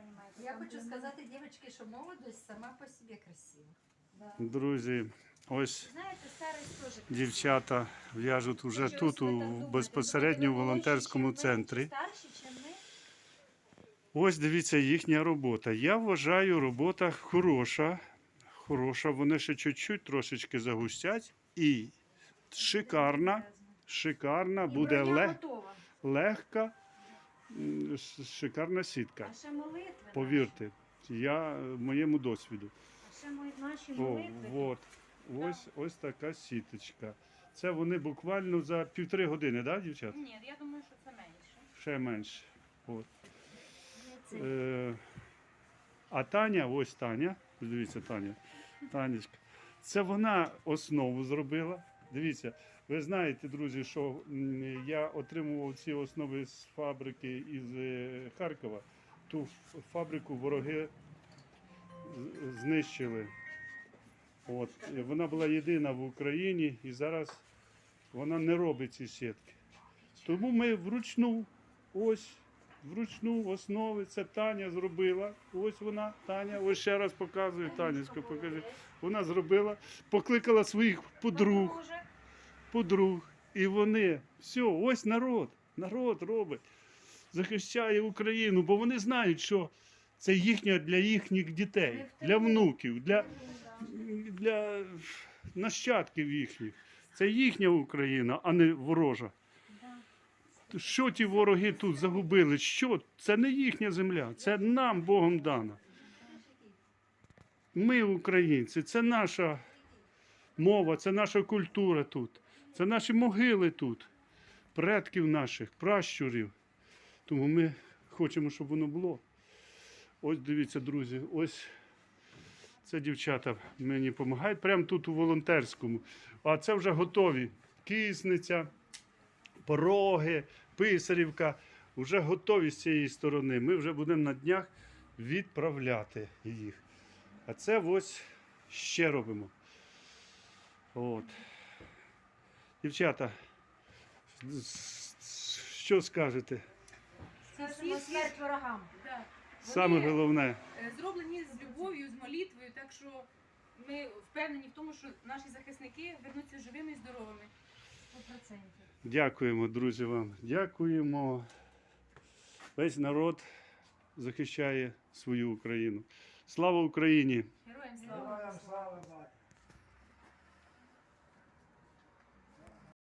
понимаете. Я хочу сказати, дівчатки, що молодость сама по собі красива. Да. Друзі, ось дівчата в'яжуть уже тут, у безпосередньо в волонтерському ми, центрі. Старші, ми? Ось дивіться їхня робота. Я вважаю, робота хороша. Хороша. Вони ще чуть-чуть трошечки загустять. І шикарна, шикарна, І буде броня ле- готова. легка, шикарна сітка. А ще молитви. Повірте, я е, моєму досвіду. А ще мої наші О, от. Ось, ось така сіточка. Це вони буквально за півтори години, так, да, дівчат? Ні, я думаю, що це менше. Ще менше. От. Е, а Таня, ось Таня, дивіться, Таня, Танечка. Це вона основу зробила. Дивіться, ви знаєте, друзі, що я отримував ці основи з фабрики із е, Харкова. Ту фабрику вороги знищили. От. Вона була єдина в Україні і зараз вона не робить ці сітки. Тому ми вручну, ось, вручну основи, це Таня зробила. Ось вона, Таня, ось ще раз показую, Танечка, покажи. Вона зробила, покликала своїх подруг. Подруг. І вони, все, ось народ, народ робить, захищає Україну, бо вони знають, що це їхнє для їхніх дітей, для внуків, для, для нащадків їхніх. Це їхня Україна, а не ворожа. Що ті вороги тут загубили? Що? Це не їхня земля, це нам Богом дано. Ми, українці, це наша мова, це наша культура тут, це наші могили тут, предків наших, пращурів. Тому ми хочемо, щоб воно було. Ось дивіться, друзі, ось це дівчата мені допомагають прямо тут у волонтерському. А це вже готові. Кисниця, пороги, писарівка вже готові з цієї сторони. Ми вже будемо на днях відправляти їх. А це ось ще робимо. От. Дівчата, що скажете? Скажемо смерть ворогам. Да. Саме Вони, головне. е, зроблені з любов'ю, з молитвою, так що ми впевнені в тому, що наші захисники вернуться живими і здоровими. 100%. Дякуємо, друзі, вам. Дякуємо. Весь народ захищає свою Україну. Слава Україні!